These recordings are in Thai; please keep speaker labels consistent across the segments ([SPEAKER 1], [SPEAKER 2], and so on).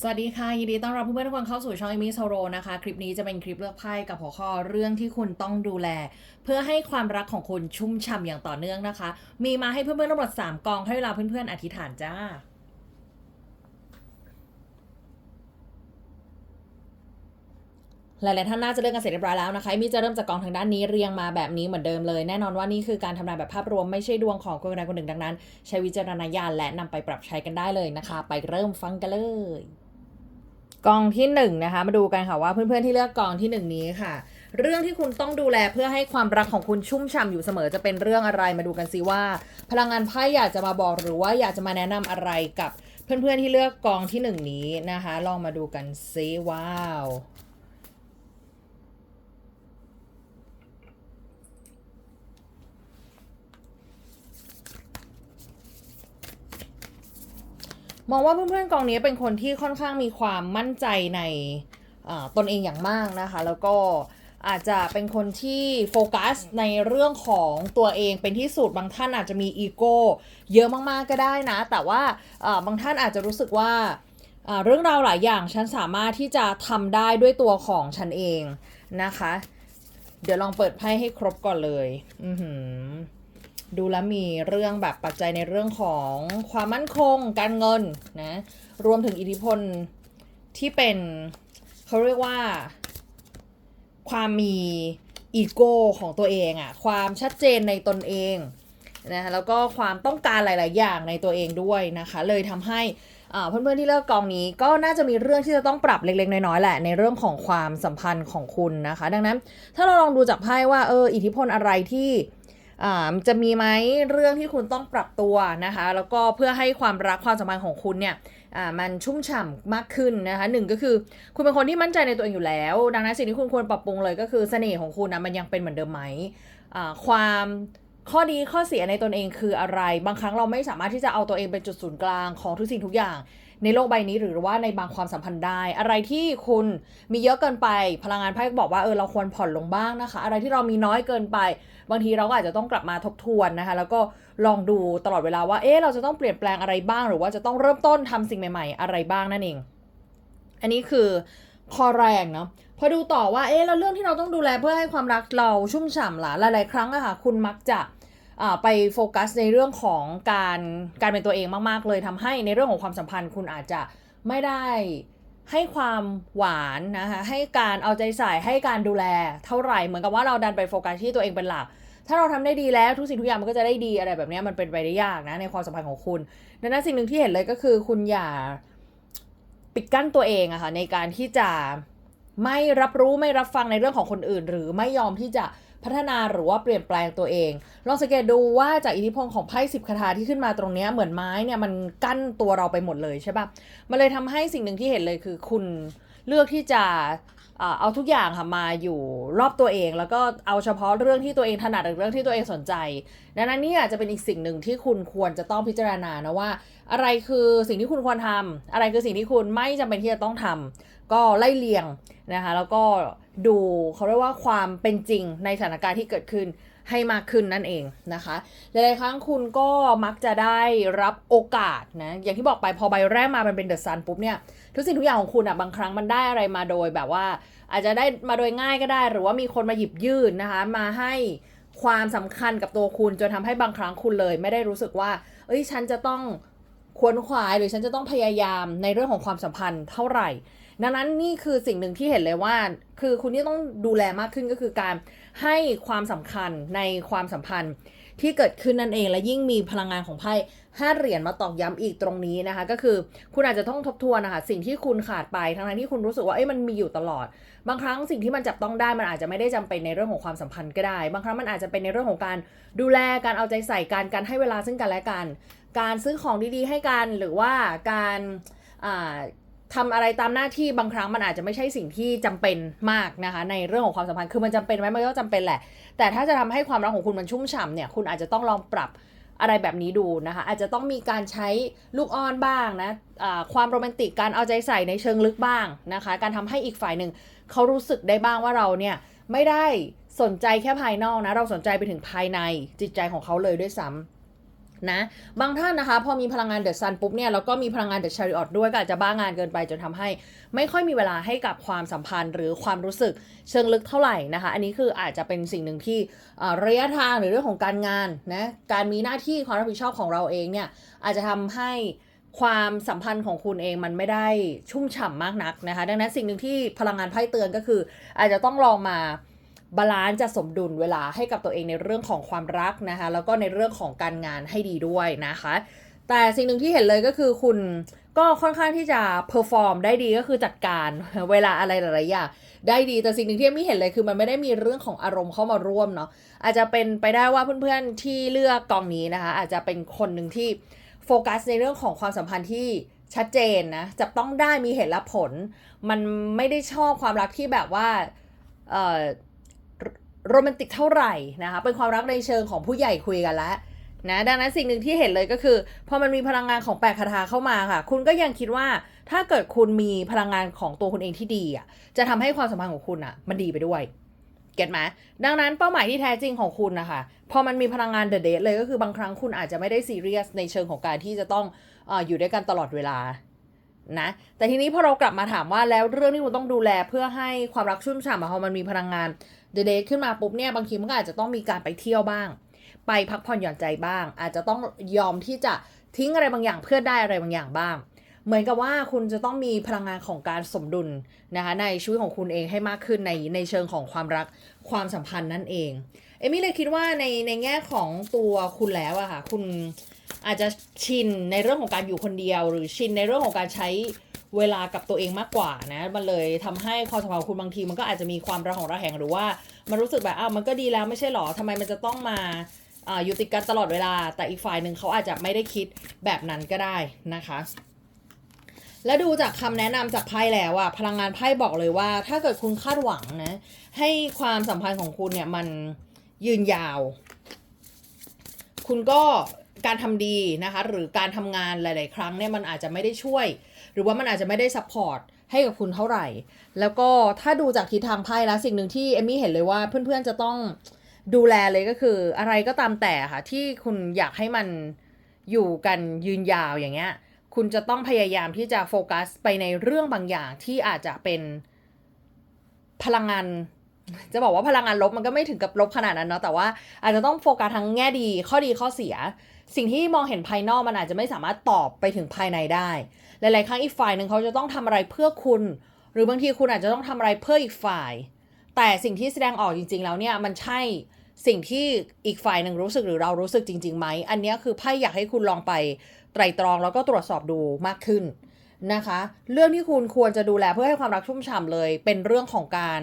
[SPEAKER 1] สวัสดีค่ะ ยินดีต้อนรับเพื่อนๆทุกคนเข้าสู่ช่อง Amy Soro นะคะ คลิปนี้จะเป็นคลิปเลือกไพ่กับหัวข้อเรื่องที่คุณต้องดูแล เพื่อให้ความรักของคุณชุ่มฉ่ำอย่างต่อเนื่องนะคะ มีมาให้เพื่อนๆทั้งหมด3กองให้เวลาเพื่อนๆอธิษฐานจ้าหลายๆท่านน่าจะเลือกกันเสร็จเรียบร้อยแล้วนะคะมีจะเริ่มจากกองทางด้านนี้เรียงมาแบบนี้เหมือนเดิมเลย แน่นอนว่านี่คือการทำนายแบบภาพรวมไม่ใช่ดวงของคนใดคนหนึ่งดังนั้น ใช้วิจารณญาณและนำไปปรับใช้กันได้เลยนะคะ ไปเริ่มฟังกันเลย กองที่หนึ่งนะคะมาดูกันค่ะว่าเพื่อนๆที่เลือกกองที่หนึ่งนี้ค่ะ เรื่องที่คุณต้องดูแลเพื่อให้ความรักของคุณชุ่มฉ่ำอยู่เสมอจะเป็นเรื่องอะไรมาดูกันซิว่า พลังงานไพ่อยากจะมาบอกหรือว่าอยากจะมาแนะนำอะไรกับเพื่อนๆที่เลือกกองที่หนึ่งนี้นะคะ ลองมาดูกันซิว้าว มองว่าเพื่อนๆกองนี้เป็นคนที่ค่อนข้างมีความมั่นใจในตนเองอย่างมากนะคะ แล้วก็อาจจะเป็นคนที่โฟกัสในเรื่องของตัวเองเป็นที่สุดบางท่านอาจจะมีอีโก้เยอะมากๆก็ได้นะ แต่ว่าบางท่านอาจจะรู้สึกว่าเอ่อเรื่องราวหลายอย่างฉันสามารถที่จะทำได้ด้วยตัวของฉันเองนะคะ เดี๋ยวลองเปิดไพ่ให้ครบก่อนเลย อือหือ ดูแลมีเรื่องแบบปัจจัยในเรื่องของความมั่นคง การเงินนะ รวมถึงอิทธิพลที่เป็นเขาเรียกว่า ความมีอีโก้ของตัวเองอะความชัดเจนในตนเองนะแล้วก็ความต้องการหลาย ๆ อย่างในตัวเองด้วยนะคะ เลยทำให้เพื่อน ๆ ที่เลือกกองนี้ก็น่าจะมีเรื่องที่จะต้องปรับเล็ก ๆ น้อย ๆ แหละ ในเรื่องของความสัมพันธ์ของคุณนะคะ ดังนั้นถ้าเราลองดูจากไพ่ว่าเอออิทธิพลอะไรที่ จะมีไหมเรื่องที่คุณต้องปรับตัวนะคะ แล้วก็เพื่อให้ความรักความสัมพันธ์ของคุณเนี่ยมันชุ่มฉ่ำมากขึ้นนะคะหนึ่งก็คือคุณเป็นคนที่มั่นใจในตัวเองอยู่แล้ว ดังนั้นสิ่งที่คุณควรปรับปรุงเลยก็คือเสน่ห์ของคุณนะมันยังเป็นเหมือนเดิมไหมความข้อดีข้อเสียในตนเองคืออะไร บางครั้งเราไม่สามารถที่จะเอาตัวเองเป็นจุดศูนย์กลางของทุกสิ่งทุกอย่าง ในโลกใบนี้หรือว่าในบางความสัมพันธ์ได้ อะไรที่คุณมีเยอะเกินไป พลังงานไพ่บอกว่าเออเราควรผ่อนลงบ้างนะคะ อะไรที่เรามีน้อยเกินไป บางทีเราก็อาจจะต้องกลับมาทบทวนนะคะ แล้วก็ลองดูตลอดเวลาว่า เอ๊ะเราจะต้องเปลี่ยนแปลงอะไรบ้าง หรือว่าจะต้องเริ่มต้นทำสิ่งใหม่ ๆ อะไรบ้างนั่นเอง อันนี้คือข้อแรกเนาะพอดูต่อว่าเอ๊ะแล้วเรื่องที่เราต้องดูแลเพื่อให้ความรักเราชุ่มฉ่ำล่ะหลาย ๆ ครั้งอะค่ะคุณมักจะไปโฟกัสในเรื่องของการการเป็นตัวเองมาก ๆ เลยทำให้ในเรื่องของความสัมพันธ์คุณอาจจะไม่ได้ ให้ความหวานนะคะให้การเอาใจใส่ให้การดูแลเท่าไหร่เหมือนกับว่าเราดันไปโฟกัสที่ตัวเองเป็นหลัก ถ้าเราทำได้ดีแล้วทุกสิ่งทุกอย่างมันก็จะได้ดีอะไรแบบนี้มันเป็นไปได้ยากนะในความสัมพันธ์ของคุณดังนั้นสิ่งหนึ่งที่เห็นเลยก็คือคุณอย่าปิดกั้นตัวเองอะค่ะในการที่จะไม่รับรู้ไม่รับฟังในเรื่องของคนอื่น หรือไม่ยอมที่จะ พัฒนาหรือว่าเปลี่ยนแปลงตัวเอง ลองสังเกตดูว่าจากอิทธิพลของไพ่สิบคาถาที่ขึ้นมาตรงนี้เหมือนไม้เนี่ยมันกั้นตัวเราไปหมดเลยใช่ปะมันเลยทำให้สิ่งหนึ่งที่เห็นเลยคือคุณเลือกที่จะเอาทุกอย่างค่ะมาอยู่รอบตัวเอง แล้วก็เอาเฉพาะเรื่องที่ตัวเองถนัดหรือเรื่องที่ตัวเองสนใจ ดังนั้นนี่อาจจะเป็นอีกสิ่งหนึ่งที่คุณควรจะต้องพิจารณานะว่า อะไรคือสิ่งที่คุณควรทำอะไรคือสิ่งที่คุณไม่จำเป็นที่จะต้องทำก็ไล่เลียงนะคะแล้วก็ ดูเขาเรียกว่าความเป็นจริงในสถานการณ์ที่เกิดขึ้นให้มากขึ้นนั่นเองนะคะหลายๆครั้งคุณก็มักจะได้รับโอกาสนะ อย่างที่บอกไปพอใบแรกมามันเป็นเดอะซันปุ๊บเนี่ย ทุกสิ่งทุกอย่างของคุณอะบางครั้งมันได้อะไรมาโดยแบบว่า อาจจะได้มาโดยง่ายก็ได้ หรือว่ามีคนมาหยิบยื่นนะคะ มาให้ความสำคัญกับตัวคุณจนทำให้บางครั้งคุณเลย ไม่ได้รู้สึกว่า เอ้ยฉันจะต้อง ควนขวายหรือฉันจะต้องพยายามในเรื่องของความสัมพันธ์เท่าไหร่ ดังนั้นนี่คือสิ่งหนึ่งที่เห็นเลยว่า คือคุณที่ต้องดูแลมากขึ้นก็คือการให้ความสำคัญในความสัมพันธ์ ที่เกิดขึ้นนั่นเอง และยิ่งมีพลังงานของไพ่ห้าเหรียญมาตอกย้ำอีกตรงนี้นะคะ ก็คือคุณอาจจะต้องทบทวนนะคะสิ่งที่คุณขาดไปทั้งๆที่คุณรู้สึกว่าเอ้ยมันมีอยู่ตลอด บางครั้งสิ่งที่มันจับต้องได้มันอาจจะไม่ได้จำเป็นในเรื่องของความสัมพันธ์ก็ได้ บางครั้งมันอาจจะเป็นในเรื่องของการดูแลการเอาใจใส่การการให้เวลาซึ่งกันและกัน การซื้อของดีๆ ให้กันหรือว่าการ อ่าทำอะไรตามหน้าที่บางครั้งมันอาจจะไม่ใช่สิ่งที่จำเป็นมากนะคะ ในเรื่องของความสัมพันธ์คือมันจำเป็นไหมมันก็จำเป็นแหละ แต่ถ้าจะทำให้ความรักของคุณมันชุ่มฉ่ำเนี่ยคุณอาจจะต้องลองปรับอะไรแบบนี้ดูนะคะ อาจจะต้องมีการใช้ลูกอ้อนบ้างนะอ่าความโรแมนติกการเอาใจใส่ในเชิงลึกบ้างนะคะ การทำให้อีกฝ่ายหนึ่งเขารู้สึกได้บ้างว่าเราเนี่ยไม่ได้สนใจแค่ภายนอกนะ เราสนใจไปถึงภายในจิตใจของเขาเลยด้วยซ้ำ นะ บางท่านนะคะ พอมีพลังงานเดอะซันปุ๊บเนี่ยแล้วก็มีพลังงานเดอะชาริออตด้วยก็อาจจะบ้างานเกินไปจนทำให้ ไม่ค่อยมีเวลาให้กับความสัมพันธ์ หรือความรู้สึกเชิงลึกเท่าไหร่นะคะ อันนี้คืออาจจะเป็นสิ่งหนึ่งที่ระยะทางหรือเรื่องของการงานนะการมีหน้าที่ความรับผิดชอบของเราเองเนี่ยอาจจะทำให้ความสัมพันธ์ของคุณเองมันไม่ได้ชุ่มฉ่ำมากนักนะคะ ดังนั้นสิ่งหนึ่งที่พลังงานไพ่เตือนก็คือ อาจจะต้องลองมา บาลานซ์จะสมดุลเวลาให้กับตัวเองในเรื่องของความรักนะคะ แล้วก็ในเรื่องของการงานให้ดีด้วยนะคะ แต่สิ่งหนึ่งที่เห็นเลยก็คือคุณก็ค่อนข้างที่จะเพอร์ฟอร์มได้ดีก็คือจัดการเวลาอะไรหลายๆอย่างได้ดีแต่สิ่งหนึ่งที่ไม่เห็นเลยคือมันไม่ได้มีเรื่องของอารมณ์เข้ามาร่วมเนาะอาจจะเป็นไปได้ว่าเพื่อนๆที่เลือกกองนี้นะคะ อาจจะเป็นคนหนึ่งที่โฟกัสในเรื่องของความสัมพันธ์ที่ชัดเจนนะจะต้องได้มีเหตุและผล มันไม่ได้ชอบความรักที่แบบว่าเอ่อ โรแมนติกเท่าไหร่นะคะ เป็นความรักในเชิงของผู้ใหญ่คุยกันแล้วนะดังนั้นสิ่งหนึ่งที่เห็นเลยก็คือ พอมันมีพลังงานของแปดคาถาเข้ามาค่ะ คุณก็ยังคิดว่าถ้าเกิดคุณมีพลังงานของตัวคุณเองที่ดีอะจะทำให้ความสัมพันธ์ของคุณอะ มันดีไปด้วย เก็ตไหมดังนั้นเป้าหมายที่แท้จริงของคุณนะคะพอมันมีพลังงานเดเดทเลยก็คือบางครั้งคุณอาจจะไม่ได้ซีเรียสในเชิงของการที่จะต้องออยู่ด้วยกันตลอดเวลานะแต่ทีนี้พอเรากลับมาถามว่าแล้วเรื่องที่คุณต้องดูแลเพื่อให้ความรักชุ่มฉ่ำพอมันมีพลังงาน เดเดทขึ้นมาปุ๊บเนี่ยบางทีมันก็อาจจะต้องมีการไปเที่ยวบ้าง ไปพักผ่อนหย่อนใจบ้าง อาจจะต้องยอมที่จะทิ้งอะไรบางอย่างเพื่อได้อะไรบางอย่างบ้าง เหมือนกับว่าคุณจะต้องมีพลังงานของการสมดุลนะคะในชีวิตของคุณเองให้มากขึ้นในในเชิงของความรักความสัมพันธ์นั่นเอง เอมี่เลยคิดว่าในในแง่ของตัวคุณแล้วอะค่ะคุณอาจจะชินในเรื่องของการอยู่คนเดียว หรือชินในเรื่องของการใช้ เวลากับตัวเองมากกว่านะ มันเลยทำให้ความสัมพันธ์ของคุณบางที มันก็อาจจะมีความระหองระแหงหรือว่ามันรู้สึกแบบอ้าวมันก็ดีแล้วไม่ใช่หรอทำไมมันจะต้องมาอาอยู่ติดกันตลอดเวลา แต่อีกฝ่ายหนึ่งเขาอาจจะไม่ได้คิดแบบนั้นก็ได้นะคะ และดูจากคำแนะนำจากไพ่แล้วอะพลังงานไพ่บอกเลยว่า ถ้าเกิดคุณคาดหวังนะ ให้ความสัมพันธ์ของคุณเนี่ยมันยืนยาว คุณก็ การทำดีนะคะหรือการทำงานหลาย ๆ ครั้งเนี่ยมันอาจจะไม่ได้ช่วย หรือว่ามันอาจจะไม่ได้ซัพพอร์ตให้กับคุณเท่าไหร่ แล้วก็ถ้าดูจากทิศทางไพ่แล้วสิ่งหนึ่งที่เอมมี่เห็นเลยว่าเพื่อน ๆ จะต้องดูแลเลยก็คืออะไรก็ตามแต่ค่ะที่คุณอยากให้มันอยู่กันยืนยาวอย่างเงี้ยคุณจะต้องพยายามที่จะโฟกัสไปในเรื่องบางอย่างที่อาจจะเป็นพลังงาน จะบอกว่าพลังงานลบมันก็ไม่ถึงกับลบขนาดนั้นเนาะแต่ว่าอาจจะต้องโฟกัสทั้งแง่ดีข้อดีข้อเสีย สิ่งที่มองเห็นภายนอกมันอาจจะไม่สามารถตอบไปถึงภายในได้ หลาย ๆ ครั้งอีกฝ่ายหนึ่งเขาจะต้องทำอะไรเพื่อคุณ หรือบางทีคุณอาจจะต้องทำอะไรเพื่ออีกฝ่าย แต่สิ่งที่แสดงออกจริง ๆ แล้วเนี่ยมันใช่สิ่งที่อีกฝ่ายหนึ่งรู้สึกหรือเรารู้สึกจริงๆไหม อันนี้คือไพ่อยากให้คุณลองไปไตรตรองแล้วก็ตรวจสอบดูมากขึ้นนะคะ เรื่องที่คุณควรจะดูแลเพื่อให้ความรักชุ่มฉ่ำเลย เป็นเรื่องของการ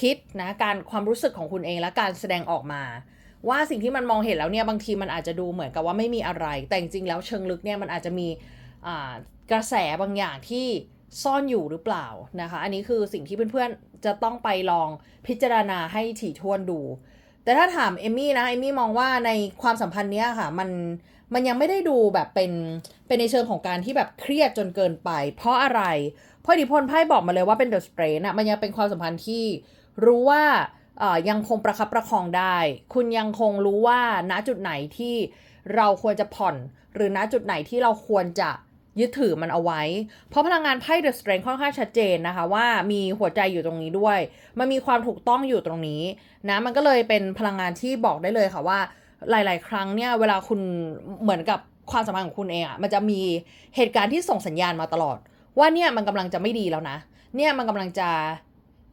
[SPEAKER 1] คิดนะการความรู้สึกของคุณเองและการแสดงออกมา ว่าสิ่งที่มันมองเห็นแล้วเนี่ยบางทีมันอาจจะดูเหมือนกับว่าไม่มีอะไร แต่จริงแล้วเชิงลึกเนี่ยมันอาจจะมีกระแสบางอย่างที่ซ่อนอยู่หรือเปล่านะคะ อันนี้คือสิ่งที่เพื่อนๆจะต้องไปลองพิจารณาให้ถี่ถ้วนดู แต่ถ้าถามเอมมี่นะเอมมี่มองว่าในความสัมพันธ์เนี้ยค่ะมันมันยังไม่ได้ดูแบบเป็นเป็นในเชิงของการที่แบบเครียดจนเกินไป เพราะอะไรเพราะอิทธิพลไพ่บอกมาเลยว่าเป็นเดอะสเตรนอะมันยังเป็นความสัมพันธ์ที่รู้ว่า ยังคงประคับประคองได้ คุณยังคงรู้ว่าณจุดไหนที่เราควรจะผ่อน หรือณจุดไหนที่เราควรจะยึดถือมันเอาไว้ เพราะพลังงานไพ่เดอะสเตรนค่อนข้างชัดเจนนะคะ ว่ามีหัวใจอยู่ตรงนี้ด้วย มันมีความถูกต้องอยู่ตรงนี้นะ มันก็เลยเป็นพลังงานที่บอกได้เลยค่ะว่า หลาย ๆ ครั้งเนี่ยเวลาคุณเหมือนกับความสัมพันธ์ของคุณเองอะมันจะมีเหตุการณ์ที่ส่งสัญญาณมาตลอด ว่าเนี่ยมันกำลังจะไม่ดีแล้วนะ เนี่ยมันกำลังจะ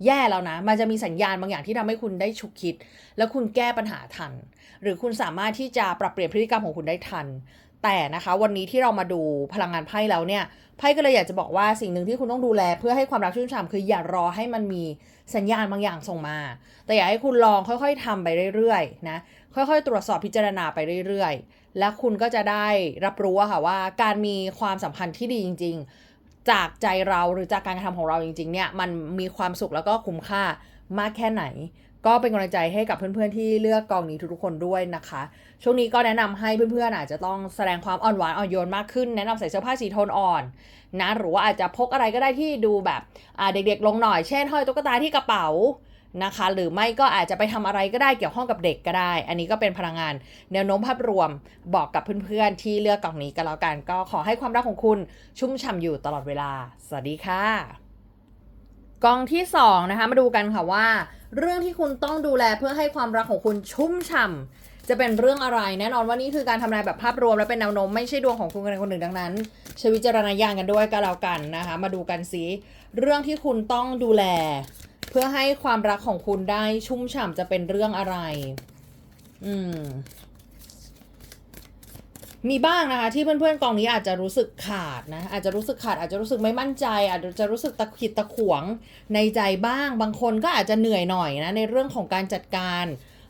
[SPEAKER 1] แย่แล้วนะ มันจะมีสัญญาณบางอย่างที่ทำให้คุณได้ฉุกคิด แล้วคุณแก้ปัญหาทัน หรือคุณสามารถที่จะปรับเปลี่ยนพฤติกรรมของคุณได้ทัน แต่นะคะวันนี้ที่เรามาดูพลังงานไพ่แล้วเนี่ยไพ่ก็เลยอยากจะบอกว่าสิ่งหนึ่งที่คุณต้องดูแล เพื่อให้ความรักชุ่มฉ่ำคืออย่ารอให้มันมีสัญญาณบางอย่างส่งมา แต่อยากให้คุณลองค่อยๆทำไปเรื่อยๆนะค่อยๆ ตรวจสอบพิจารณาไปเรื่อยๆ และคุณก็จะได้รับรู้ค่ะว่าการมีความสัมพันธ์ที่ดีจริง ๆ จากใจเราหรือจากการกระทำของเราจริงๆเนี่ยมันมีความสุขแล้วก็คุ้มค่ามากแค่ไหน ก็เป็นกำลังใจให้กับเพื่อนๆที่เลือกกองนี้ทุกๆคนด้วยนะคะ ช่วงนี้ก็แนะนำให้เพื่อนๆอาจจะต้องแสดงความอ่อนหวานอ่อนโยนมากขึ้น แนะนำใส่เสื้อผ้าสีโทนอ่อนนะหรือว่าอาจจะพกอะไรก็ได้ที่ดูแบบเด็กๆลงหน่อยเช่นห้อยตุ๊กตาที่กระเป๋า นะคะ หรือไม่ก็อาจจะไปทำอะไรก็ได้เกี่ยวข้องกับเด็กก็ได้ อันนี้ก็เป็นพลังงาน แนวโน้มภาพรวมบอกกับเพื่อนๆที่เลือกกล่องนี้ก็แล้วกัน ก็ขอให้ความรักของคุณชุ่มฉ่ำอยู่ตลอดเวลา สวัสดีค่ะกองที่สองนะคะมาดูกันค่ะว่า เรื่องที่คุณต้องดูแลเพื่อให้ความรักของคุณชุ่มฉ่ำจะเป็นเรื่องอะไร แน่นอนว่านี่คือการทำนายแบบภาพรวมและเป็นแนวโน้มไม่ใช่ดวงของคุณคนใดคนหนึ่งดังนั้นใช้วิจารณญาณกันด้วยก็แล้วกันนะคะ มาดูกันสิเรื่องที่คุณต้องดูแล เพื่อให้ความรักของคุณได้ชุ่มฉ่ำจะเป็นเรื่องอะไร อืม มีบ้างนะคะ ที่เพื่อนๆกองนี้อาจจะรู้สึกขาดนะ อาจจะรู้สึกขาด อาจจะรู้สึกไม่มั่นใจ อาจจะรู้สึกตะขิดตะขวงในใจบ้าง บางคนก็อาจจะเหนื่อยหน่อยนะในเรื่องของการจัดการ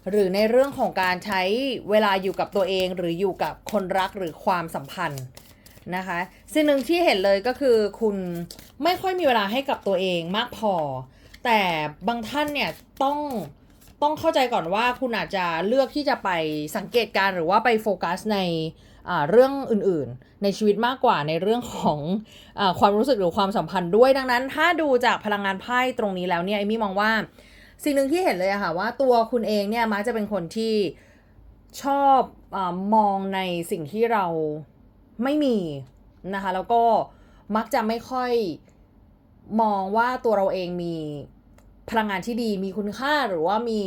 [SPEAKER 1] หรือในเรื่องของการใช้เวลาอยู่กับตัวเอง หรืออยู่กับคนรักหรือความสัมพันธ์นะคะสิ่งหนึ่งที่เห็นเลยก็คือคุณไม่ค่อยมีเวลาให้กับตัวเองมากพอ แต่บางท่านเนี่ยต้องต้องเข้าใจก่อนว่าคุณอาจจะเลือกที่จะไปสังเกตการ์หรือว่าไปโฟกัสในเรื่องอื่นๆ ในชีวิตมากกว่าในเรื่องของอความรู้สึกหรือความสัมพันธ์ด้วยดังนั้น ถ้าดูจากพลังงานไพ่ตรงนี้แล้วเนี่ยเอมี่มองว่า สิ่งหนึ่งที่เห็นเลยอะค่ะว่าตัวคุณเองเนี่ยมักจะเป็นคนที่ชอบอมองในสิ่งที่เราไม่มีนะคะแล้วก็มักจะไม่ค่อยมองว่าตัวเราเองมี พลังงานที่ดีมีคุณค่าหรือว่ามี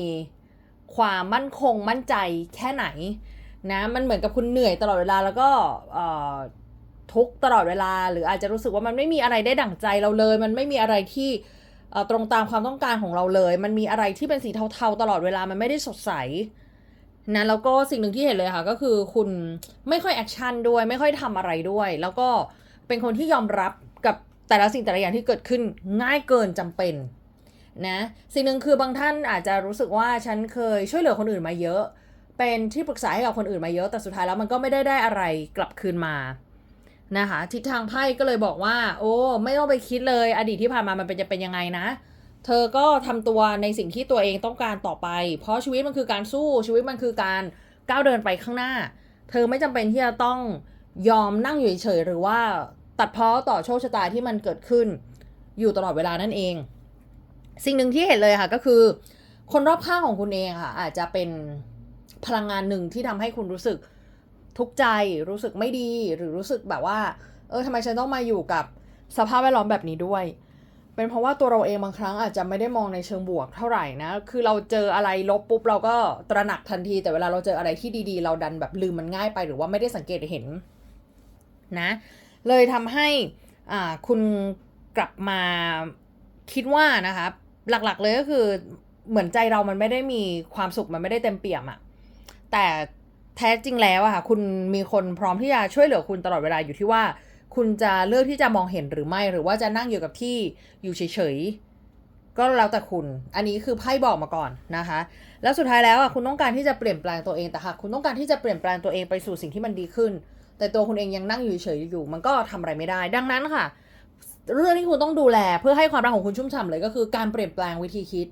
[SPEAKER 1] ความมั่นคงมั่นใจแค่ไหนนะมันเหมือนกับคุณเหนื่อยตลอดเวลาแล้วก็ทุกตลอดเวลา หรืออาจจะรู้สึกว่ามันไม่มีอะไรได้ดั่งใจเราเลย มันไม่มีอะไรที่ตรงตามความต้องการของเราเลย มันมีอะไรที่เป็นสีเทาๆตลอดเวลามันไม่ได้สดใสนะแล้วก็สิ่งหนึ่งที่เห็นเลยค่ะ ก็คือคุณไม่ค่อยแอคชั่นด้วยไม่ค่อยทำอะไรด้วย แล้วก็เป็นคนที่ยอมรับกับแต่ละสิ่งแต่ละอย่างที่เกิดขึ้นง่ายเกินจำเป็น นะสิ่งหนึ่งคือบางท่านอาจจะรู้สึกว่าฉันเคยช่วยเหลือคนอื่นมาเยอะ เป็นที่ปรึกษาให้กับคนอื่นมาเยอะ แต่สุดท้ายแล้วมันก็ไม่ได้ได้อะไรกลับคืนมานะคะทิศทางไพ่ก็เลยบอกว่า โอ้ไม่ต้องไปคิดเลยอดีตที่ผ่านมามันเป็นจะเป็นยังไงนะ เธอก็ทำตัวในสิ่งที่ตัวเองต้องการต่อไป เพราะชีวิตมันคือการสู้ชีวิตมันคือการก้าวเดินไปข้างหน้า เธอไม่จำเป็นที่จะต้องยอมนั่งอยู่เฉยๆหรือว่าตัดเพ้อต่อโชคชะตาที่มันเกิดขึ้น อยู่ตลอดเวลานั่นเอง สิ่งหนึ่งที่เห็นเลยค่ะก็คือ คนรอบข้างของคุณเองค่ะ อาจจะเป็นพลังงานหนึ่งที่ทำให้คุณรู้สึกทุกข์ใจรู้สึกไม่ดีหรือรู้สึกแบบว่า เออทำไมฉันต้องมาอยู่กับสภาพแวดล้อมแบบนี้ด้วย เป็นเพราะว่าตัวเราเองบางครั้งอาจจะไม่ได้มองในเชิงบวกเท่าไหร่นะ คือเราเจออะไรลบปุ๊บเราก็ตระหนักทันที แต่เวลาเราเจออะไรที่ดีๆ เราดันแบบลืมมันง่ายไปหรือว่าไม่ได้สังเกตเห็นนะ เลยทำให้อ่าคุณกลับมา คิดว่านะคะหลักๆเลยก็คือเหมือนใจเรามันไม่ได้มีความสุขมันไม่ได้เต็มเปี่ยมอะแต่แท้จริงแล้วอะค่ะคุณมีคนพร้อมที่จะช่วยเหลือคุณตลอดเวลาอยู่ที่ว่า คุณจะเลือกที่จะมองเห็นหรือไม่ หรือว่าจะนั่งอยู่กับที่อยู่เฉยๆก็แล้วแต่คุณ อันนี้คือไพ่บอกมาก่อนนะคะ แล้วสุดท้ายแล้วอะคุณต้องการที่จะเปลี่ยนแปลงตัวเองแต่หากคุณต้องการที่จะเปลี่ยนแปลงตัวเองไปสู่สิ่งที่มันดีขึ้น แต่ตัวคุณเองยังนั่งอยู่เฉยๆอยู่ มันก็ทำอะไรไม่ได้ ดังนั้นค่ะ เรื่องที่คุณต้องดูแลเพื่อให้ความรักของคุณชุ่มฉ่ำเลยก็คือการเปลี่ยนแปลงวิธีคิด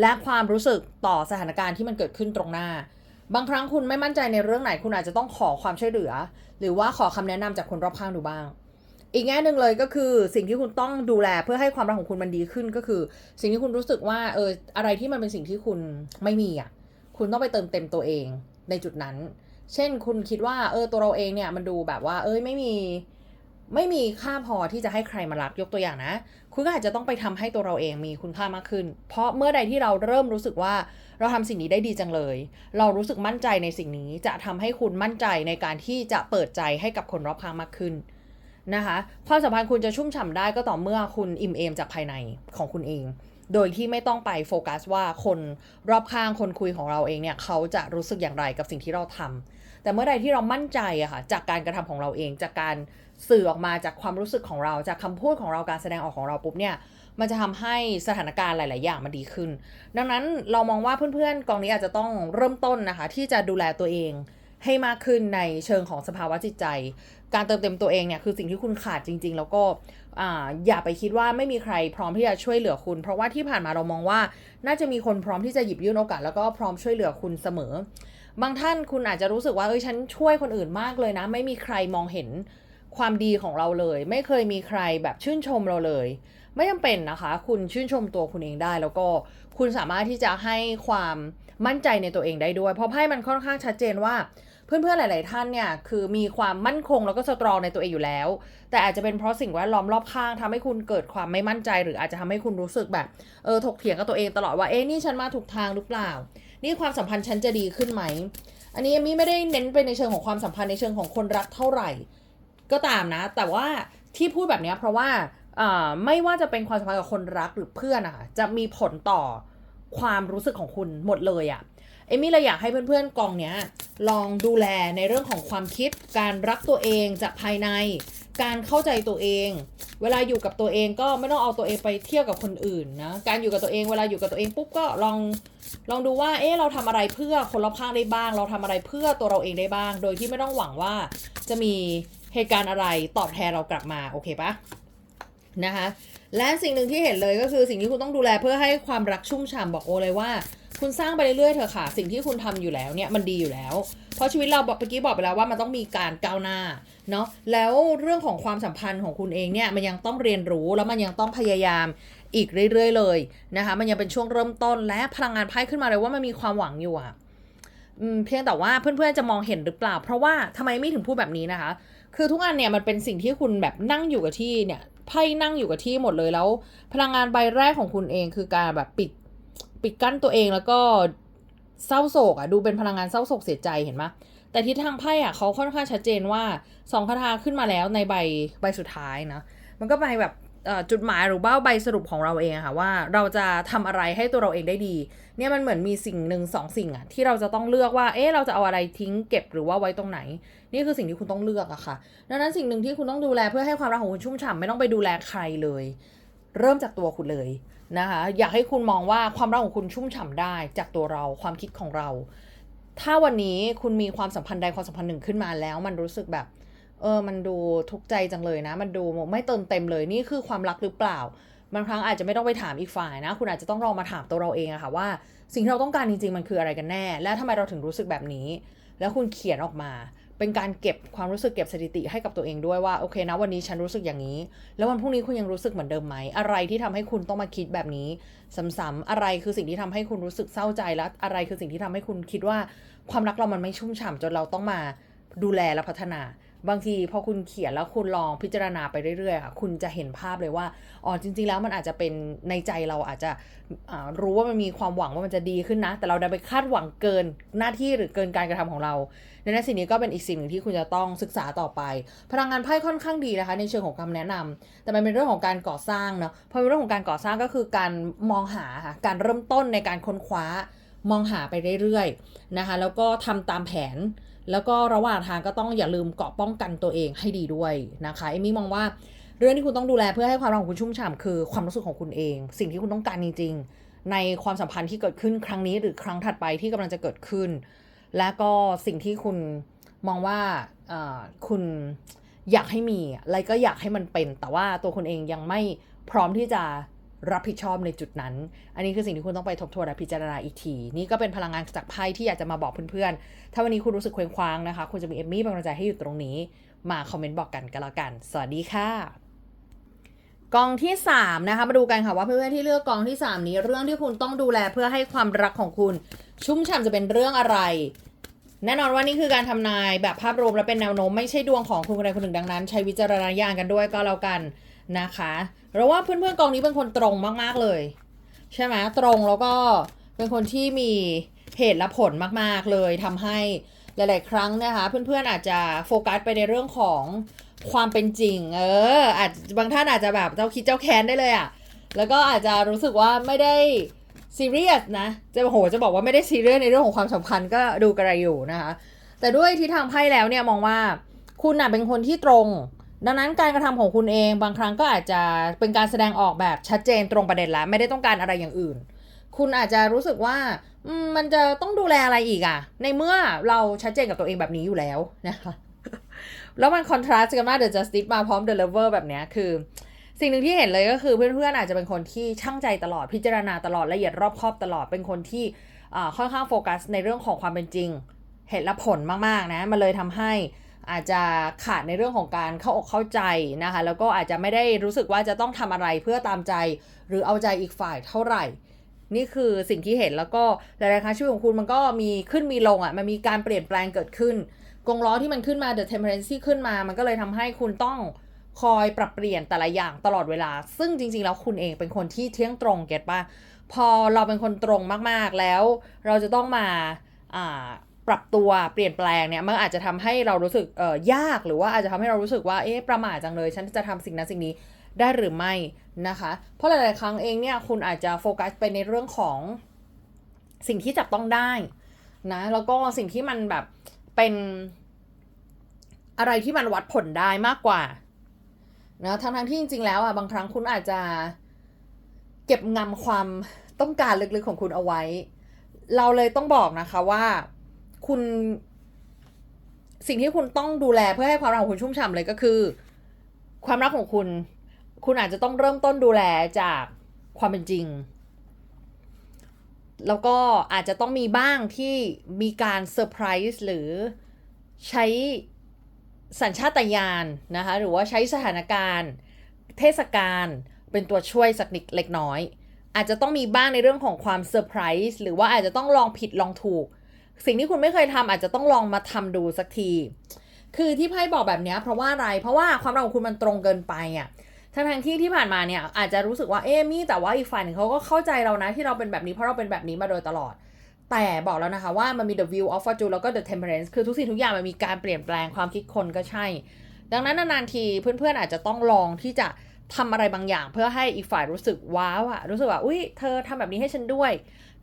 [SPEAKER 1] และความรู้สึกต่อสถานการณ์ที่มันเกิดขึ้นตรงหน้า บางครั้งคุณไม่มั่นใจในเรื่องไหนคุณอาจจะต้องขอความช่วยเหลือ หรือว่าขอคำแนะนำจากคนรอบข้างดูบ้าง อีกแง่หนึ่งเลยก็คือสิ่งที่คุณต้องดูแลเพื่อให้ความรักของคุณมันดีขึ้นก็คือ สิ่งที่คุณรู้สึกว่าเอออะไรที่มันเป็นสิ่งที่คุณไม่มีอะคุณต้องไปเติมเต็มตัวเองในจุดนั้น เช่นคุณคิดว่าเออตัวเราเองเนี่ยมันดูแบบว่า เอ้ยไม่มี ไม่มีค่าพอที่จะให้ใครมารักยกตัวอย่างนะ คุณก็อาจจะต้องไปทำให้ตัวเราเองมีคุณค่ามากขึ้น เพราะเมื่อใดที่เราเริ่มรู้สึกว่าเราทำสิ่งนี้ได้ดีจังเลย เรารู้สึกมั่นใจในสิ่งนี้จะทำให้คุณมั่นใจในการที่จะเปิดใจให้กับคนรอบข้างมากขึ้นนะคะความสัมพันธ์คุณจะชุ่มฉ่ำได้ก็ต่อเมื่อคุณอิ่มเอมจากภายในของคุณเอง โดยที่ไม่ต้องไปโฟกัสว่าคนรอบข้างคนคุยของเราเองเนี่ยเขาจะรู้สึกอย่างไรกับสิ่งที่เราทำแต่เมื่อใดที่เรามั่นใจอะค่ะจากการกระทำของเราเองจากการ สื่อออกมาจากความรู้สึกของเราจากคำพูดของเราการแสดงออกของเราปุ๊บเนี่ยมันจะทำให้สถานการณ์หลาย ๆ อย่างมันดีขึ้น ดังนั้นเรามองว่าเพื่อน ๆ กองนี้อาจจะต้องเริ่มต้นนะคะ ที่จะดูแลตัวเองให้มากขึ้นในเชิงของสภาวะจิตใจ การเติมเต็มตัวเองเนี่ยคือสิ่งที่คุณขาดจริง ๆ แล้วก็ออย่าไปคิดว่าไม่มีใครพร้อมที่จะช่วยเหลือคุณ เพราะว่าที่ผ่านมาเรามองว่า น่าจะมีคนพร้อมที่จะหยิบยื่นโอกาส แล้วก็พร้อมช่วยเหลือคุณเสมอ บางท่านคุณอาจจะรู้สึกว่าเอ้ยฉันช่วยคนอื่นมากเลยนะ ไม่มีใครมองเห็น ความดีของเราเลย ไม่เคยมีใครแบบชื่นชมเราเลย ไม่จำเป็นนะคะ คุณชื่นชมตัวคุณเองได้ แล้วก็คุณสามารถที่จะให้ความมั่นใจในตัวเองได้ด้วย เพราะไพ่มันค่อนข้างชัดเจนว่าเพื่อนๆ หลาย ๆ ท่านเนี่ย คือมีความมั่นคงแล้วก็สตรองในตัวเองอยู่แล้ว แต่อาจจะเป็นเพราะสิ่งแวดล้อมรอบข้างทำให้คุณเกิดความไม่มั่นใจ หรืออาจจะทำให้คุณรู้สึกแบบ เออ ถกเถียงกับตัวเองตลอดว่า เอ๊ะ นี่ฉันมาถูกทางหรือเปล่า นี่ความสัมพันธ์ฉันจะดีขึ้นไหม อันนี้มมี่ไม่ได้เน้นไปในเชิงของความสัมพันธ์ในเชิงของคนรักเท่าไหร่ ก็ตามนะ แต่ว่าที่พูดแบบนี้เพราะว่าไม่ว่าจะเป็นความสัมพันธ์กับคนรักหรือเพื่อนอะจะมีผลต่อความรู้สึกของคุณหมดเลยอะเอมมี่เลยอยากให้เพื่อนๆกองเนี้ยลองดูแลในเรื่องของความคิดการรักตัวเองจากภายใน การเข้าใจตัวเอง เวลาอยู่กับตัวเองก็ไม่ต้องเอาตัวเองไปเที่ยวกับคนอื่นนะ การอยู่กับตัวเองเวลาอยู่กับตัวเองปุ๊บก็ลองลองดูว่า เอ๊ะเราทำอะไรเพื่อคนรอบข้างได้บ้าง เราทำอะไรเพื่อตัวเราเองได้บ้าง โดยที่ไม่ต้องหวังว่าจะมีเหตุการณ์อะไรตอบแทนเรากลับมา โอเคปะนะคะ และสิ่งหนึ่งที่เห็นเลยก็คือสิ่งที่คุณต้องดูแลเพื่อให้ความรักชุ่มฉ่ำบอกโอเลยว่า คุณสร้างไปเรื่อยๆเถอะค่ะ สิ่งที่คุณทำอยู่แล้วเนี่ยมันดีอยู่แล้ว เพราะชีวิตเราบอกเมื่อกี้บอกไปแล้วว่ามันต้องมีการก้าวหน้าเนาะแล้วเรื่องของความสัมพันธ์ของคุณเองเนี่ยมันยังต้องเรียนรู้แล้วมันยังต้องพยายามอีกเรื่อย ๆ เลยนะคะ มันยังเป็นช่วงเริ่มต้นและพลังงานไพ่ขึ้นมาเลยว่ามันมีความหวังอยู่อะเพียงแต่ว่าเพื่อนๆจะมองเห็นหรือเปล่า เพราะว่าทำไมไม่ถึงพูดแบบนี้นะคะ คือทุกอันเนี่ยมันเป็นสิ่งที่คุณแบบนั่งอยู่กับที่เนี่ยไพ่นั่งอยู่กับที่หมดเลยแล้ว พลังงานใบแรกของคุณเองคือการแบบปิด ปิดกั้นตัวเองแล้วก็เศร้าโศกอะดูเป็นพลังงานเศร้าโศกเสียใจเห็นไหมแต่ทิศทางไพ่อะเขาค่อนข้างชัดเจนว่าสองคาถาขึ้นมาแล้วในใบใบสุดท้ายนะมันก็ไปแบบจุดหมายหรือว่าใบสรุปของเราเองค่ะว่าเราจะทำอะไรให้ตัวเราเองได้ดี เนี่ยมันเหมือนมีสิ่งหนึ่งสองสิ่งอะที่เราจะต้องเลือกว่าเอ๊ะเราจะเอาอะไรทิ้งเก็บหรือว่าไว้ตรงไหน นี่คือสิ่งที่คุณต้องเลือกอะค่ะดังนั้นสิ่งหนึ่งที่คุณต้องดูแลเพื่อให้ความรักของคุณชุ่มฉ่ำไม่ต้องไปดูแลใครเลย เริ่มจากตัวคุณเลย นะคะอยากให้คุณมองว่าความรักของคุณชุ่มฉ่ำได้จากตัวเราความคิดของเรา ถ้าวันนี้คุณมีความสัมพันธ์ใดความสัมพันธ์หนึ่งขึ้นมาแล้ว มันรู้สึกแบบ เออมันดูทุกใจจังเลยนะ มันดูไม่เติมเต็มเลยนี่คือความรักหรือเปล่าบางครั้งอาจจะไม่ต้องไปถามอีกฝ่ายนะ คุณอาจจะต้องลองมาถามตัวเราเองอะค่ะว่า สิ่งที่เราต้องการจริงๆมันคืออะไรกันแน่ และทำไมเราถึงรู้สึกแบบนี้ แล้วคุณเขียนออกมา เป็นการเก็บความรู้สึกเก็บสถิติให้กับตัวเองด้วยว่าโอเคนะวันนี้ฉันรู้สึกอย่างนี้ แล้ววันพรุ่งนี้คุณยังรู้สึกเหมือนเดิมไหมอะไรที่ทำให้คุณต้องมาคิดแบบนี้ซ้ำๆอะไรคือสิ่งที่ทำให้คุณรู้สึกเศร้าใจและอะไรคือสิ่งที่ทำให้คุณคิดว่าความรักเรามันไม่ชุ่มฉ่ำจนเราต้องมาดูแลและพัฒนา บางทีพอคุณเขียนแล้วคุณลองพิจารณาไปเรื่อยๆค่ะคุณจะเห็นภาพเลยว่าอ๋อจริง ๆ แล้วมันอาจจะเป็นในใจเราอาจจะรู้ว่ามันมีความหวังว่ามันจะดีขึ้นนะ แต่เราไดันไปคาดหวังเกินหน้าที่หรือเกินการกระทำของเราดังนั้นสิ่งนี้ก็เป็นอีกสิ่งหนึ่งที่คุณจะต้องศึกษาต่อไป พลังงานไพ่ค่อนข้างดีนะคะ ในเชิงของคำแนะนำแต่มันเป็นเรื่องของการก่อสร้างเนาะพอเป็นเรื่องของการก่อสร้างก็คือการมองหาค่ะการเริ่มต้นในการค้นคว้ามองหาไปเรื่อยๆนะคะ แล้วก็ทำตามแผน แล้วก็ระหว่างทางก็ต้องอย่าลืมเกาะป้องกันตัวเองให้ดีด้วยนะคะเอมี่มองว่าเรื่องที่คุณต้องดูแลเพื่อให้ความรักของคุณชุ่มฉ่ำคือความรู้สึกของคุณเอง สิ่งที่คุณต้องการจริงๆ ในความสัมพันธ์ที่เกิดขึ้นครั้งนี้หรือครั้งถัดไปที่กำลังจะเกิดขึ้น และก็สิ่งที่คุณมองว่าคุณอยากให้มีอะไรก็อยากให้มันเป็น แต่ว่าตัวคุณเองยังไม่พร้อมที่จะ รับผิดชอบในจุดนั้น อันนี้คือสิ่งที่คุณต้องไปทบทวนและพิจารณาอีกที นี่ก็เป็นพลังงานจากไพ่ที่อยากจะมาบอกเพื่อนๆ ถ้าวันนี้คุณรู้สึกเคว้งคว้างนะคะ คุณจะมีเอมมี่เป็นกำลังใจให้อยู่ตรงนี้ มาคอมเมนต์บอกกันก็แล้วกัน สวัสดีค่ะ กองที่ 3 นะคะ มาดูกันค่ะว่าเพื่อนๆที่เลือกกองที่ 3 นี้เรื่องที่คุณต้องดูแลเพื่อให้ความรักของคุณ ชุ่มฉ่ำจะเป็นเรื่องอะไร แน่นอนว่านี่คือการทำนายแบบภาพรวมและเป็นแนวโน้มไม่ใช่ดวงของคุณใดคนหนึ่งดังนั้น ใช้วิจารณญาณกันด้วยก็แล้วกัน นะคะเราว่าเพื่อนๆกองนี้เป็นคนตรงมากๆเลย ใช่ไหมตรงแล้วก็เป็นคนที่มีเหตุและผลมากๆเลยทำให้หลาย ๆ ครั้งนะคะเพื่อนๆอาจจะโฟกัสไปในเรื่องของความเป็นจริง เอออาจบางท่านอาจจะแบบเจ้าคิดเจ้าแค้นได้เลยอะ่ะแล้วก็อาจจะรู้สึกว่าไม่ได้ซีเรียสนะจะโหจะบอกว่าไม่ได้ซีเรียสในเรื่องของความสัมพันธ์ก็ดูกระไรอยู่นะคะ แต่ด้วยที่ทางไพ่แล้วเนี่ยมองว่าคุณน่ะเป็นคนที่ตรง ดังนั้นการกระทำของคุณเองบางครั้งก็อาจจะเป็นการแสดงออกแบบชัดเจนตรงประเด็นแล้วไม่ได้ต้องการอะไรอย่างอื่น คุณอาจจะรู้สึกว่ามันจะต้องดูแลอะไรอีกอะในเมื่อเราชัดเจนกับตัวเองแบบนี้อยู่แล้วนะคะแล้วมันคอนทราสต์กันมากเดอะจัสติสมาพร้อมเดอะเลเวอร์แบบนี้คือ สิ่งหนึ่งที่เห็นเลยก็คือเพื่อนๆอาจจะเป็นคนที่ช่างใจตลอดพิจารณาตลอดละเอียดรอบคอบตลอดเป็นคนที่ค่อนข้างโฟกัสในเรื่องของความเป็นจริง เหตุและผลมากๆนะมันเลยทำให้ อาจจะขาดในเรื่องของการเข้าอกเข้าใจนะคะ แล้วก็อาจจะไม่ได้รู้สึกว่าจะต้องทำอะไรเพื่อตามใจ หรือเอาใจอีกฝ่ายเท่าไหร่ นี่คือสิ่งที่เห็นแล้วก็หลายๆครั้งชีวิตของคุณมันก็มีขึ้นมีลงอะ่ะมันมีการเปลี่ยนแปลงเกิดขึ้น กงล้อที่มันขึ้นมา the temperance ที่ขึ้นมา มันก็เลยทำให้คุณต้องคอยปรับเปลี่ยนแต่ละอย่างตลอดเวลา ซึ่งจริง ๆ แล้วคุณเองเป็นคนที่เที่ยงตรงเก็ตปะพอเราเป็นคนตรงมากๆแล้ว เราจะต้องมาอ่า ปรับตัวเปลี่ยนแปลงเนี่ยมันอาจจะทำให้เรารู้สึกเอ่อยากหรือว่าอาจจะทำให้เรารู้สึกว่าเอ๊ะประมาทจังเลย ฉันจะทำสิ่งนั้นสิ่งนี้ได้หรือไม่นะคะ เพราะหลาย ๆ ครั้งเองเนี่ยคุณอาจจะโฟกัสไปในเรื่องของสิ่งที่จับต้องได้นะแล้วก็สิ่งที่มันแบบเป็นอะไรที่มันวัดผลได้มากกว่านะทั้งทั้งที่จริง ๆ แล้วอะบางครั้งคุณอาจจะเก็บงำความต้องการลึก ๆ ของคุณเอาไว้ เราเลยต้องบอกนะคะว่า คุณ สิ่งที่คุณต้องดูแลเพื่อให้ความรักของคุณชุ่มฉ่ำเลยก็คือ ความรักของคุณ คุณอาจจะต้องเริ่มต้นดูแลจากความเป็นจริง แล้วก็อาจจะต้องมีบ้างที่มีการเซอร์ไพรส์หรือใช้สัญชาตญาณนะคะ หรือว่าใช้สถานการณ์ เทศกาลเป็นตัวช่วยสักนิดเล็กน้อย อาจจะต้องมีบ้างในเรื่องของความเซอร์ไพรส์หรือว่าอาจจะต้องลองผิดลองถูก สิ่งที่คุณไม่เคยทำอาจจะต้องลองมาทำดูสักที คือที่ไพ่บอกแบบนี้เพราะว่าอะไร เพราะว่าความรักของคุณมันตรงเกินไปอะทั้งทที่ที่ผ่านมาเนี่ยอาจจะรู้สึกว่าเอ๊ะมี่แต่ว่าอีกฝ่ายหนึ่งเขาก็เข้าใจเรานะที่เราเป็นแบบนี้เพราะเราเป็นแบบนี้มาโดยตลอด แต่บอกแล้วนะคะว่ามันมี the view of fortune แล้วก็ the temperance คือทุกสิ่งทุกอย่างมันมีการเปลี่ยนแปลงความคิดคนก็ใช่ ดังนั้นนานๆทีเพื่อนๆอาจจะต้องลองที่จะ ทำอะไรบางอย่าง เพื่อให้อีกฝ่ายรู้สึกว้าวอะรู้สึกว่าอุ้ยเธอทำแบบนี้ให้ฉันด้วย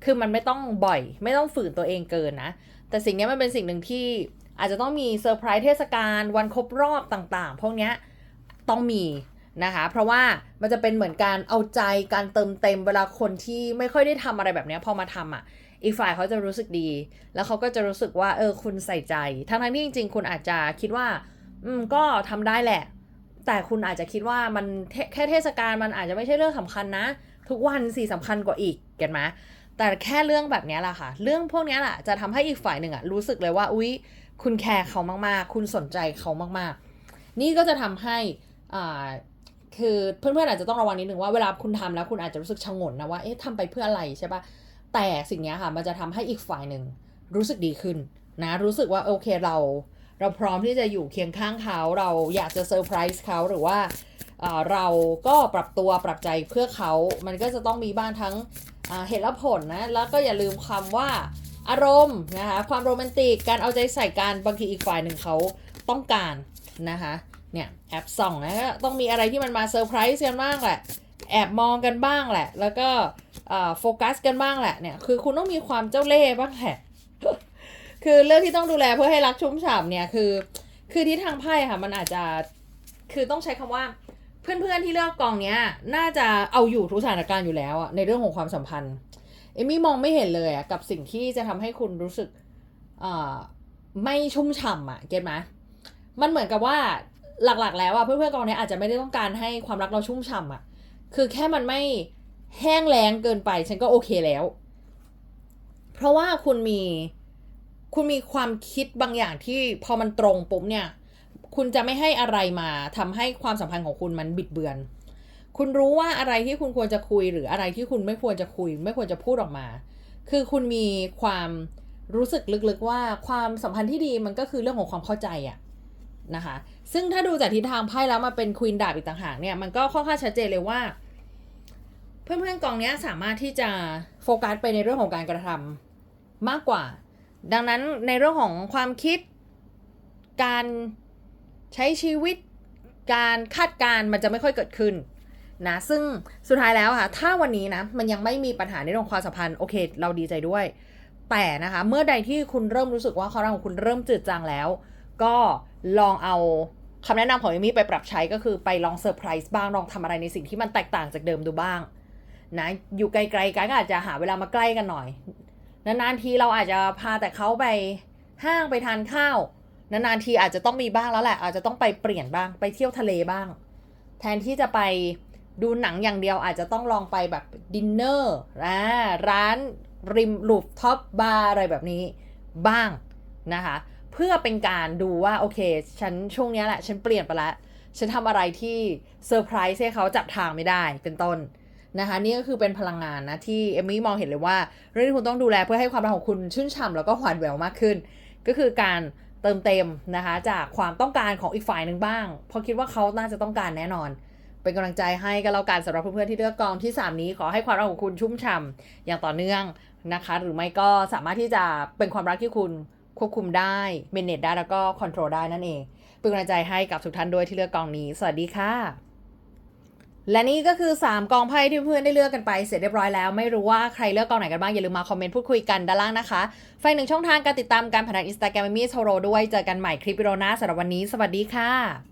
[SPEAKER 1] คือมันไม่ต้องบ่อย ไม่ต้องฝืนตัวเองเกินนะ แต่สิ่งนี้มันเป็นสิ่งหนึ่งที่อาจจะต้องมีเซอร์ไพรส์เทศกาลวันครบรอบต่างๆ พวกนี้ต้องมีนะคะ เพราะว่ามันจะเป็นเหมือนการเอาใจการเติมเต็มเวลาคนที่ไม่ค่อยได้ทำอะไรแบบนี้พอมาทำอะ อีกฝ่ายเขาจะรู้สึกดี แล้วเขาก็จะรู้สึกว่าเออคุณใส่ใจ ทั้งทั้งที่จริง ๆ คุณอาจจะคิดว่า อืมก็ทำได้แหละ แต่คุณอาจจะคิดว่ามันแค่เทศกาลมันอาจจะไม่ใช่เรื่องสำคัญนะ ทุกวันสี่สำคัญกว่าอีกเก็ตไหมแต่แค่เรื่องแบบนี้แหละค่ะ เรื่องพวกนี้แหละจะทำให้อีกฝ่ายหนึ่งอะรู้สึกเลยว่าอุ๊ย คุณแคร์เขามากๆ คุณสนใจเขามากๆ นี่ก็จะทำให้อ่าคือเพื่อนๆอาจจะต้องระวังนิดนึงว่าเวลาคุณทำแล้วคุณอาจจะรู้สึกชงนนะว่าเอ๊ะทำไปเพื่ออะไรใช่ปะแต่สิ่งนี้ค่ะมันจะทำให้อีกฝ่ายหนึ่งรู้สึกดีขึ้นนะรู้สึกว่าโอเคเรา เราพร้อมที่จะอยู่เคียงข้างเขาเราอยากจะเซอร์ไพรส์เขาหรือว่าเราก็ปรับตัวปรับใจเพื่อเขา มันก็จะต้องมีบ้างทั้งเหตุและผลนะ แล้วก็อย่าลืมคำว่าอารมณ์นะคะ ความโรแมนติก การเอาใจใส่กันบางทีอีกฝ่ายหนึ่งเขาต้องการนะคะ เนี่ยแอบส่องนะต้องมีอะไรที่มันมาเซอร์ไพรส์กันบ้างแหละ แอบมองกันบ้างแหละ แล้วก็โฟกัสกันบ้างแหละ เนี่ย คือคุณต้องมีความเจ้าเล่ห์บ้างแหละ คือเรื่องที่ต้องดูแลเพื่อให้รักชุ่มฉ่ำเนี่ยคือ คือที่ทางไพ่ค่ะ มันอาจจะคือต้องใช้คำว่า เพื่อนๆที่เลือกกองเนี้ย น่าจะเอาอยู่ทุกสถานการณ์อยู่แล้วอะในเรื่องของความสัมพันธ์เอมี่มองไม่เห็นเลยอะกับสิ่งที่จะทำให้คุณรู้สึกอ่าไม่ชุ่มฉ่ำอะเก็ตไหมมันเหมือนกับว่าหลักๆ แล้วอะเพื่อนๆกองนี้อาจจะไม่ได้ต้องการให้ความรักเราชุ่มฉ่ำอะคือแค่มันไม่แห้งแล้งเกินไปฉันก็โอเคแล้ว เพราะว่าคุณมี คุณมีความคิดบางอย่างที่พอมันตรงปุ๊บเนี่ย คุณจะไม่ให้อะไรมาทำให้ความสัมพันธ์ของคุณมันบิดเบือน คุณรู้ว่าอะไรที่คุณควรจะคุยหรืออะไรที่คุณไม่ควรจะคุย ไม่ควรจะพูดออกมา คือคุณมีความรู้สึกลึกๆว่าความสัมพันธ์ที่ดีมันก็คือเรื่องของความเข้าใจอะนะคะ ซึ่งถ้าดูจากทิศทางไพ่แล้วมาเป็นควีนดาบอีกต่างหากเนี่ยมันก็ค่อนข้างชัดเจนเลยว่า เพื่อนๆกองนี้สามารถที่จะโฟกัสไปในเรื่องของการกระทำมากกว่า ดังนั้นในเรื่องของความคิด การใช้ชีวิต การคาดการมันจะไม่ค่อยเกิดขึ้นนะซึ่งสุดท้ายแล้วค่ะ ถ้าวันนี้นะมันยังไม่มีปัญหาในเรื่องความสัมพันธ์โอเค เราดีใจด้วย แต่นะคะ เมื่อใดที่คุณเริ่มรู้สึกว่าเขามรักของคุณเริ่มจืดจางแล้ว ก็ลองเอาคำแนะนำของเอมี่ไปปรับใช้ก็คือไปลองเซอร์ไพรส์บ้างลองทำอะไรในสิ่งที่มันแตกต่างจากเดิมดูบ้างนะอยู่ไกลๆกันก็อาจจะหาเวลามาใกล้กันหน่อย นานๆทีเราอาจจะพาแต่เขาไปห้างไปทานข้าว นานๆทีอาจจะต้องมีบ้างแล้วแหละ อาจจะต้องไปเปลี่ยนบ้างไปเที่ยวทะเลบ้าง แทนที่จะไปดูหนังอย่างเดียวอาจจะต้องลองไปแบบดินเนอร์ร้านริมลูฟท็อปบาร์อะไรแบบนี้บ้างนะคะ เพื่อเป็นการดูว่า โอเค ฉันช่วงนี้แหละ ฉันเปลี่ยนไปแล้ว ฉันทำอะไรที่เซอร์ไพรส์ให้เขาจับทางไม่ได้เป็นต้น นะคะนี่ก็คือเป็นพลังงานนะที่เอมมี่มองเห็นเลยว่า เรื่องที่คุณต้องดูแลเพื่อให้ความรักของคุณชื่นฉ่ำแล้วก็หวานแหววมากขึ้น ก็คือการเติมเต็มนะคะจากความต้องการของอีกฝ่ายหนึ่งบ้าง เพราะคิดว่าเขาน่าจะต้องการแน่นอน เป็นกำลังใจให้กันแล้วกันสำหรับเพื่อนๆที่เลือกกองที่ 3 นี้ขอให้ความรักของคุณชุ่มฉ่ำอย่างต่อเนื่องนะคะ หรือไม่ก็สามารถที่จะเป็นความรักที่คุณควบคุมได้เมนเนจได้แล้วก็คอนโทรลได้นั่นเองเป็นกำลังใจให้กับทุกท่านด้วยที่เลือกกองนี้ สวัสดีค่ะ และนี่ก็คือ 3 กองไพ่ที่เพื่อนได้เลือกกันไปเสร็จเรียบร้อยแล้ว ไม่รู้ว่าใครเลือกกองไหนกันบ้าง อย่าลืมมาคอมเมนต์พูดคุยกันด้านล่างนะคะไฟหนึ่งช่องทางการติดตามการผ่านอินสตาแกรมมี่โทรด้วยเจอกันใหม่คลิปวิดีโอหน้าสำหรับวันนี้ สวัสดีค่ะ